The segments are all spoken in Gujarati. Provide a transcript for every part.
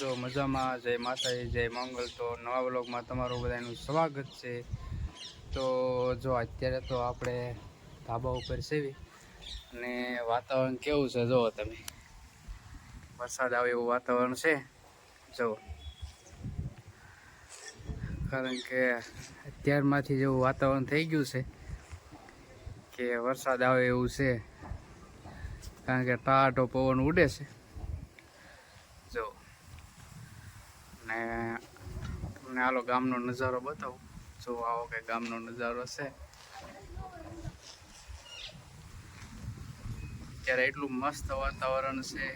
છો મજામાં. જય માતાજી, જય મંગલ. તો નવા બ્લોગમાં તમારું બધાનું સ્વાગત છે. તો જો અત્યારે તો આપણે ધાબા ઉપર સેવી અને વાતાવરણ કેવું છે? જુઓ તમે. વરસાદ આવે એવું વાતાવરણ છે. જુઓ. કારણ કે અત્યારમાંથી જેવું વાતાવરણ થઈ ગયું છે કે વરસાદ આવે એવું છે. કારણ કે ટાટો પવન ઉડે છે જો ને તમને આલો ગામનો નજારો બતાવું. જો આવો કે ગામનો નજારો છે. અત્યારે એટલું મસ્ત વાતાવરણ છે.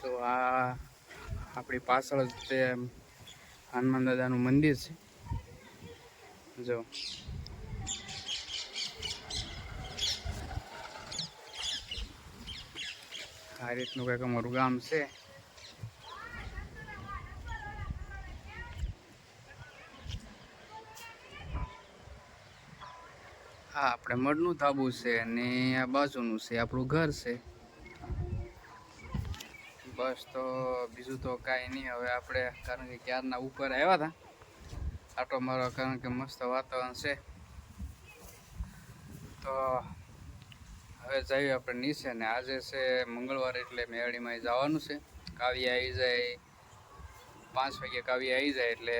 તો આ આપણી પાછળ જ તે હનુમાન દાદાનું મંદિર છે. જો. આ રીતનું કંઈક અમારું ગામ છે. હા, આપણે મડનું ધાબુ છે અને આ બાજુનું છે, આપણું ઘર છે. બસ તો બીજું તો કાંઈ નહીં, હવે આપણે કારણ કે ક્યારના ઉપર આવ્યા હતા. આટો મારો કારણ કે મસ્ત વાતાવરણ છે. તો હવે જઈએ આપણે નીચે ને આજે છે મંગળવાર એટલે મેવાડીમાં જવાનું છે. કાવ્ય આવી જાય, પાંચ વાગે કાવ્ય આવી જાય એટલે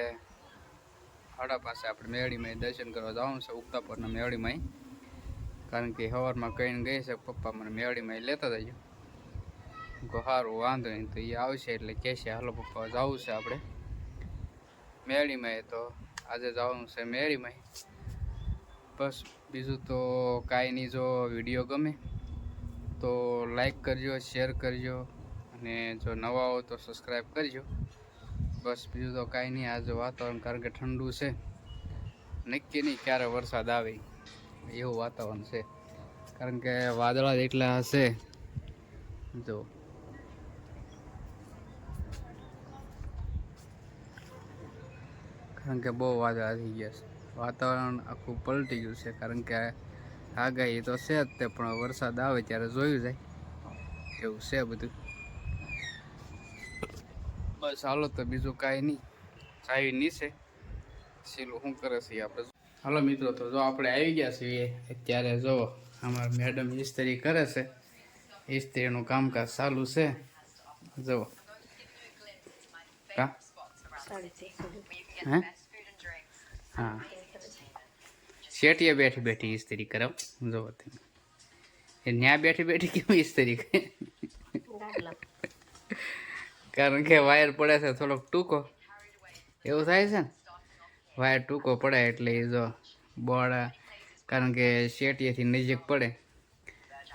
હાડા પાસે આપણે મેવાડીમાં દર્શન કરવા જવાનું છે ઉગતા પરના મેળીમાં કારણ કે સવારમાં કહીને ગઈ છે, પપ્પા મને મેવાડીમાં લેતા જજો. સારું વાંધો નહીં, તો એ આવશે એટલે કહેશે હાલો, પપ્પા, જવું છે આપણે. મેળીમાં તો આજે જવાનું છે મેળીમાં બસ, બીજું તો કાંઈ નહીં, જો વીડિયો ગમે તો લાઈક કરજો, શેર કરજો અને જો નવા હો તો સબસ્ક્રાઈબ કરજો. બસ, બીજું તો કાંઈ નહીં આજે વાતાવરણ કારણ કે ઠંડુ છે. નક્કી નહીં ક્યારે વરસાદ આવે. એવું વાતાવરણ છે. કારણ કે વાદળા એટલા હશે, જો. કારણ કે બહુ વાદળા થઈ ગયા છે. વાતાવરણ આખું પલટી ગયું છે. કારણ કે આગાહી તો છે જ તે પણ વરસાદ આવે ત્યારે જોયું જાય. એવું છે બધું. બસ હાલો તો બીજું કાંઈ નહીં. ચાવી છે. સીલું શું કરે છે આપણે? હાલો મિત્રો તો જો આપણે આવી ગયા છીએ. અત્યારે જો અમારા મેડમ ઇસ્ત્રી કરે છે. ઇસ્ત્રીનું કામકાજ ચાલુ છે. જુઓ હે? હા. શેઠીએ બેઠી બેઠી ઇસ્ત્રી કરાવ. જુઓ તમે એ ન્યા બેઠી બેઠી કેમ ઇસ્ત્રી કરે? કારણ કે વાયર પડે છે થોડોક ટૂંકો. એવું થાય છે ને? વાયર ટૂંકો પડે એટલે એ જો બોર્ડ કારણ કે શેટીએથી નજીક પડે.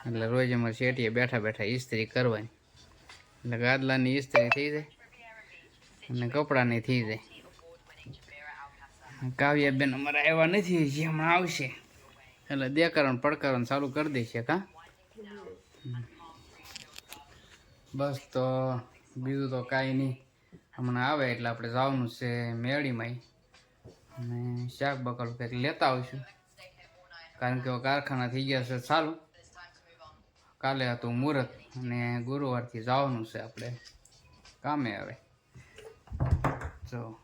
એટલે રોજ અમારે શેટીએ બેઠા બેઠા ઇસ્ત્રી કરવાની. એટલે ગાદલાની ઇસ્ત્રી થઈ જાય અને કપડાની થઈ જાય. કાવ્યાબેન અમારે આવ્યા નથી, હજી હમણાં આવશે. એટલે દેકારણ પડકારણ ચાલુ કરી દેશે, કા? બસ તો બીજું તો કાંઈ નહીં. હમણાં આવે એટલે આપણે જવાનું છે મેળીમાં. અને શાક બકલ કંઈક લેતા આવશું. કારણ કે કારખાના થઈ ગયા છે સારું કાલે હતું મુહૂર્ત અને ગુરુવારથી જવાનું છે આપણે. કામે આવે. જો. તમે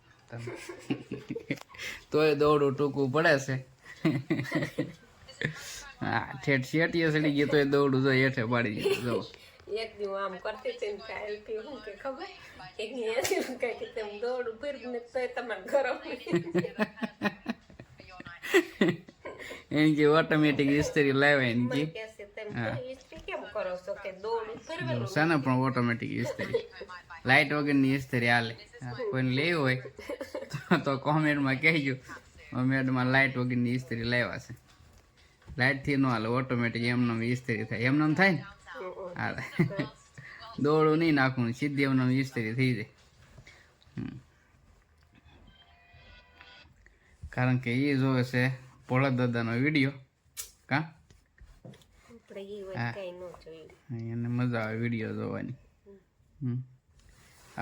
તોય દોડું ટૂંકું પડે છે. હા ઠેઠ શેટીએ સડી ગઈ તોય દોડું જો હેઠે પાડી દીધું જો એક દી આમ કરતી હતી ને કાલથી હું કે ખબર? એક ની એસી કઈ કે તેમ દોડું ફેરવું ને તોય તમારે ગરમ એમ કે ઓટોમેટિક ઇસ્ત્રી લાવે એમ કે ઇસ્ત્રી કેમ કરો છો? કે દોડું ફેરવેલું શાને પણ ઓટોમેટિક ઇસ્ત્રી લાઇટ વગરની ઇસ્ત્રી હાલે. કોઈને લેવું હોય તો- કોમેન્ટમાં કહેજો. મેડમાં લાઇટ વગરની ઇસ્ત્રી લાવ્યા છે. લાઇટથી ન હાલે ઓટોમેટિક એમનામ ઇસ્ત્રી થાય. એમનામ થાય ને? હાલે. દોડું નહીં નાખવું સીધી એમનામ ઇસ્ત્રી થઈ જાય. કારણ કે એ જોવે છે પોળદ દાદાનો વીડિયો. કા? એને મજા આવે વીડિયો જોવાની. હમ.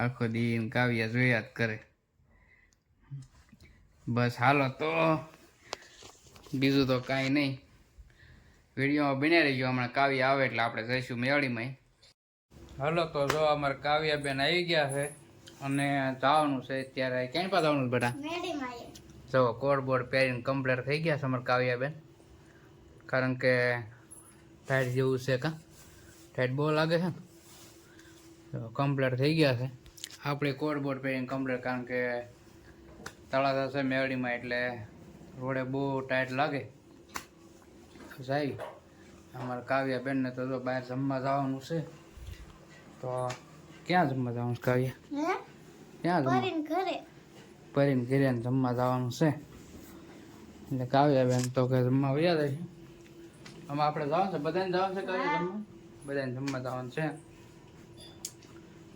આખો દી કાવ્યા જોયા જ કરે. બસ હાલો તો બીજું તો કાંઈ નહીં. વિડીયોમાં બની રહીજો. હમણાં કાવ્ય આવે એટલે આપણે જઈશું મેળીમાં. હાલો તો જો અમારે કાવ્યાબેન આવી ગયા છે અને જવાનું છે અત્યારે. ક્યાંય પાસે જવાનું બેટા? જો કોડ બોર્ડ પહેરીને કમ્પ્લીટ થઈ ગયા છે અમારે કાવ્યાબેન. કારણ કે ટાઈટ જેવું છે કાં? ટાઈટ બહુ લાગે છે ને? કમ્પ્લીટ થઈ ગયા છે. આપણે કોડ બોર્ડ પહેરીને કમ્પ્લેટ કારણ કે તળાજા છે મેળીમાં એટલે રોડે બહુ ટાઈટ લાગે. સાહેબ કાવ્યા બેનને તો જો બહાર જમવા જવાનું છે તો ક્યાં જમવા જવાનું છે કાવ્યા? ક્યાં જમવા? ઘરે. પરીને ઘરે જમવા જવાનું છે. એટલે કાવ્યાબેન તો કે જમવા વયા જાય. આમાં આપણે જવાનું છે? બધાને જવાનું છે કાવ્યા જમવા? બધાને જમવા જવાનું છે.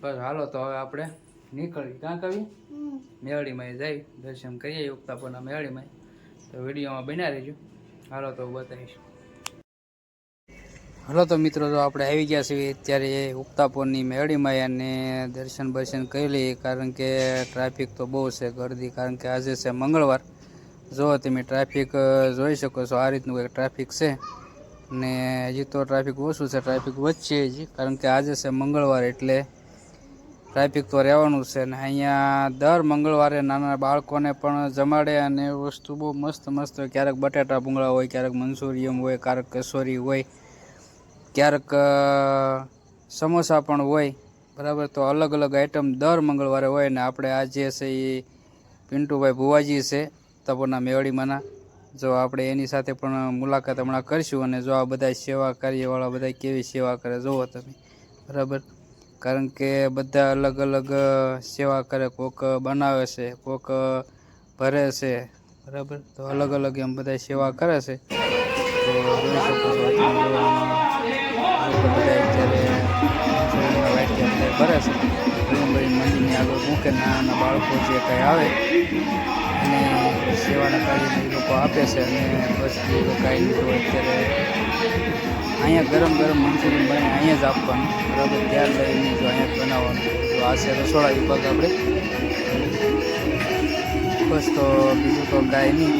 બસ હાલો તો હવે આપણે નીકળી. ક્યાં કવિ? મેળીમાં જઈ દર્શન કરીએ યુક્તાપુરના મેળીમાં તો વિડીયોમાં બન્યા રહેજો. હાલો તો બતાવીશ. હાલો તો મિત્રો તો આપણે આવી ગયા છીએ અત્યારે ઉક્તાપુરની મેળીમાં અને દર્શન બર્શન કરી લઈએ કારણ કે ટ્રાફિક તો બહુ છે ગરદી કારણ કે આજે છે મંગળવાર. જો તમે ટ્રાફિક જોઈ શકો છો આ રીતનું કંઈક ટ્રાફિક છે. ને હજી તો ટ્રાફિક ઓછું છે ટ્રાફિક વધશે હજી કારણ કે આજે છે મંગળવાર એટલે ટ્રાફિક તો રહેવાનું છે ને અહીંયા દર મંગળવારે નાના બાળકોને પણ જમાડે અને એ વસ્તુ બહુ મસ્ત મસ્ત હોય ક્યારેક બટાટા ભૂંગળા હોય, ક્યારેક મંચુરિયમ હોય, ક્યારેક કસોરી હોય, ક્યારેક સમોસા પણ હોય. બરાબર? તો અલગ અલગ આઈટમ દર મંગળવારે હોય ને આપણે આ જે છે એ પિન્ટુભાઈ ભુવાજી છે, તપોના મેવડીમાંના. જો આપણે એની સાથે પણ મુલાકાત હમણાં કરીશું અને જો આ બધા સેવા કાર્યવાળા બધા કેવી સેવા કરે જુઓ તમે. બરાબર? કારણ કે બધા અલગ અલગ સેવા કરે, કોક બનાવે છે, કોક ભરે છે. બરાબર? તો અલગ અલગ એમ બધા સેવા કરે છે. તો જોઈ શકો છો ભરે છે. મંદિરની આગળ મૂકે નાના બાળકો જે કંઈ આવે અને સેવાના કાર્યને એ લોકો આપે છે અને બસ એ લોકો અત્યારે. અહીંયા ગરમ ગરમ મંચુરિયન બને, અહીંયા જ આપવાનું. બરાબર? ધ્યાન લઈને જો અહીંયા જ બનાવવાનું. તો આ છે રસોડા વિભાગ આપણે. બસ તો બીજું તો કાંઈ નહીં.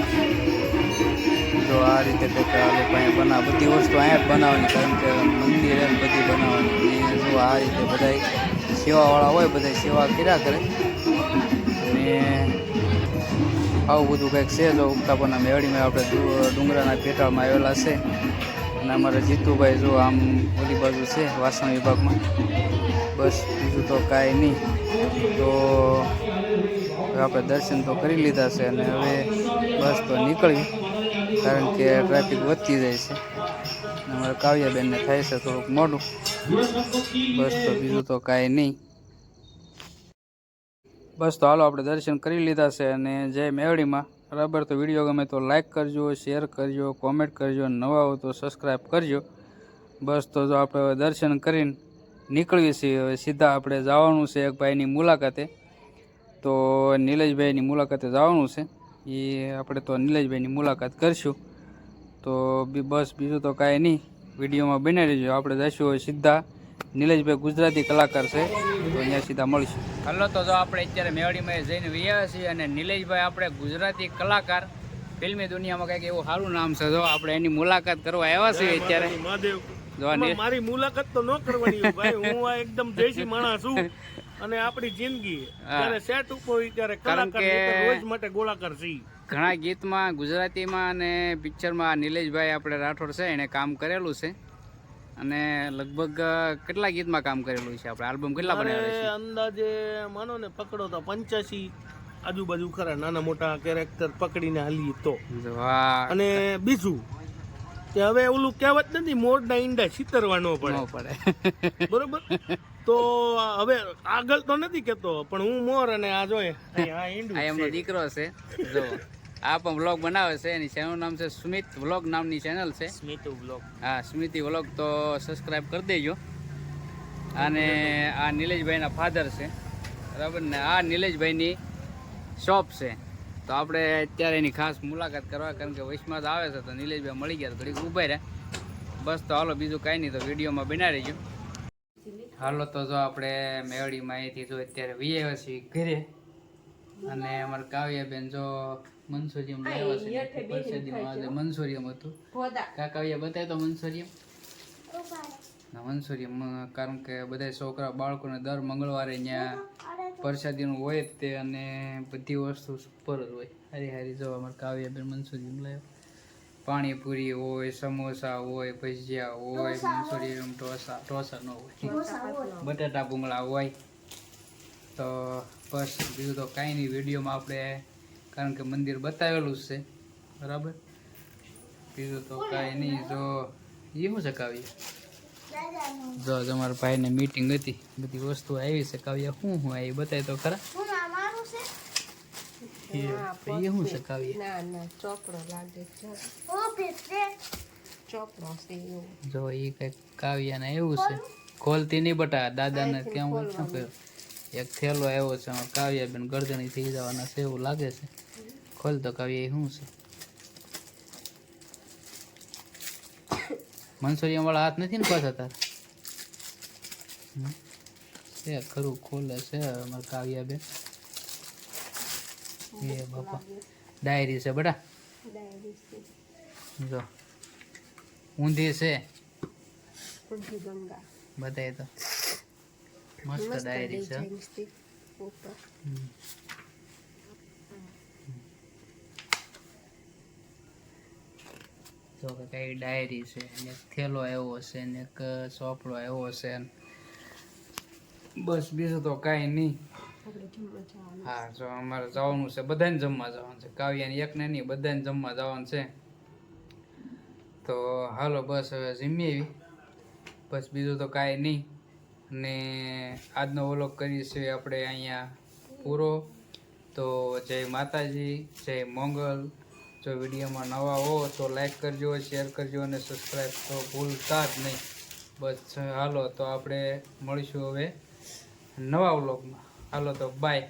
જો આ રીતે કંઈક અહીંયા બનાવ બધી વસ્તુ અહીંયા જ બનાવવાની. કારણ કે મંદિર એમ બધી બનાવવાની. જો આ રીતે બધા સેવાવાળા હોય બધા સેવા કર્યા કરે. અને આવું બધું કંઈક છે, જો ઉગતાપરના મેળીમાં આપણે ડુંગરાના પેટાળમાં આવેલા છે. અને અમારા જીતુભાઈ જો આમ ઓલી બાજુ છે, વાસણ વિભાગમાં. બસ, બીજું તો કાંઈ નહીં. તો આપણે દર્શન તો કરી લીધા છે અને હવે બસ તો નીકળવી કારણ કે ટ્રાફિક વધતી જાય છે. અમારા કાવ્યાબેનને થાય છે થોડુંક મોડું. બસ તો બીજું તો કાંઈ નહીં. બસ તો હાલો, આપણે દર્શન કરી લીધા છે અને જય મેવડીમાં બરાબર? તો વીડિયો ગમે તો લાઇક કરજો શેર કરજો કોમેન્ટ કરજો નવા હો તો સબસ્ક્રાઈબ કરજો. બસ, તો જો આપણે હવે દર્શન કરીને નીકળીએ છીએ. હવે સીધા આપણે જવાનું છે એક ભાઈની મુલાકાતે. તો નીલેશભાઈની મુલાકાતે જવાનું છે. એ આપણે તો નીલેશભાઈની મુલાકાત કરીશું. તો બસ, બીજું તો કાંઈ નહીં. વિડીયોમાં બની રહેજો આપણે જઈશું સીધા નિલેશભાઈ ગુજરાતી કલાકાર છે તો અહીંયા સીધા મળીશું. હલો તો જો આપણે અત્યારે મેવાડીમાં જઈને વૈયા છીએ અને નિલેશભાઈ આપણે ગુજરાતી કલાકાર. ફિલ્મી દુનિયામાં કંઈક એવું સારું નામ છે. જો આપણે એની મુલાકાત કરવા આવ્યા છીએ અત્યારે. મારી મુલાકાત તો ન કરવાની ભાઈ. હું આ એકદમ દેશી માણસ છું અને આપણી જિંદગી. ત્યારે સેટ ઉપર ત્યારે કારણ કલાકાર રોજ માટે ગોળાકાર છે ઘણા ગીતમાં ગુજરાતીમાં અને પિક્ચરમાં નિલેશભાઈ આપણે રાઠોડ છે એને કામ કરેલું છે. અને લગભગ કેટલા ગીતમાં કામ કરેલું છે આપણે? આલ્બમ કેટલા બનાવ્યા છે? અંદાજે માનો ને પકડો તો પંચ્યાસી આજુબાજુ ખરા નાના મોટા કેરેક્ટર પકડીને હાલીએ તો. અને બીજું કે હવે ઓલું કહેવત નથી મોરના ઈંડા છીતરવાનો પડે. પડે. બરોબર? તો હવે આગળ તો નથી કેતો પણ હું મોર અને આ જોઈએ. દીકરો છે. જો. આ પણ વ્લોગ બનાવે છે. એની ચેનલ નામ છે સ્મિત વ્લોગ નામની ચેનલ છે. સ્મિત વ્લોગ હા સ્મિતિ વ્લોગ તો સબસ્ક્રાઈબ કરી દેજો. અને આ નિલેશભાઈના ફાધર છે. બરાબર ને? આ નિલેશભાઈની શોપ છે. તો આપણે અત્યારે એની ખાસ મુલાકાત કરવા કારણ કે વૈષ્ણવ આવે છે તો નિલેશભાઈ મળી ગયા તો ઘડીક ઊભા રહ્યા. બસ તો હાલો બીજું કાંઈ નહીં તો વિડીયોમાં બનાવી રહીજો. હાલો તો જો આપણે મેવડીમાં અહીંથી જો અત્યારે વી આવ્યા છીએ ઘરે. અને અમારા કાવ્યાબેન જો મનસુરિયમ લાવ્યા છે હેઠે બેહીને પરસાદીમાં મનસુરિયમ હતું. ભોદા. કાકાવિયા બતાય તો મનસુરિયમ? ના મનસુરિયમ કારણ કે બધા છોકરા બાળકોને દર મંગળવારે ત્યાં પ્રસાદીનું હોય જ તે અને બધી વસ્તુ સુપર જ હોય. હારી હારી જો અમારે કાવ્યાબેન મનસુરિયમ લાવ્યો. પાણીપુરી હોય સમોસા હોય ભજીયા હોય મનસુરિયમ ઢોસા ઢોસા ન હોય. બટાટા ભૂંગળા હોય. તો બસ બીજું તો કાંઈ નહીં વિડીયોમાં આપણે કારણ કે મંદિર બતાવેલું છે. બરાબર? બીજું તો કાંઈ નહીં. જો એ શું છે કાવ્ય? જો તમારા ભાઈને મીટિંગ હતી. બધી વસ્તુ આવી છે. કાવ્ય શું શું આવી? બતાવી તો ખરા. એ શું છે કાવ્ય? ના ના ચોપડો લાગે ચોપડો એવું. જો એ કંઈક કાવ્યાને એવું છે. ખોલતી નહીં બટા દાદાને કેમ શું કહ્યું એક થેલો આવ્યો છે કાવ્યા કાવ્યાબેન ગરદણી થઈ જવાના છે એવું લાગે છે. ખોલ તો કાવ્ય એ શું છે? મનસુરિયા વાળા હાથ નથી ને પાછા તારા? છે ખરું ખોલે છે અમારે કાવ્યાબેન. એ બાપા. ડાયરી છે બટા. જો. ઊંધી છે. બધાય તો. મસ્ત ડાયરી છે ઉપર. કે કઈ ડાયરી છે ને થેલો આવ્યો છે ને એક ચોપડો આવ્યો છે બસ બીજું તો કાંઈ નહીં હા જો અમારે જવાનું છે બધાને જમવા જવાનું છે કાવ્યાને એકને નહીં બધાને જમવા જવાનું છે તો હાલો બસ હવે જમી આવી બસ બીજું તો કાંઈ નહીં અને આજનો વ્લોગ કરીશું આપણે અહીંયા પૂરો. તો જય માતાજી, જય મંગલ. જો વિડીયોમાં નવા હો તો લાઈક કરજો, શેર કરજો અને સબસ્ક્રાઈબ તો ભૂલતા જ નહીં. બસ, હાલો, તો આપણે મળીશું હવે નવા વ્લોગમાં. હાલો, તો બાય.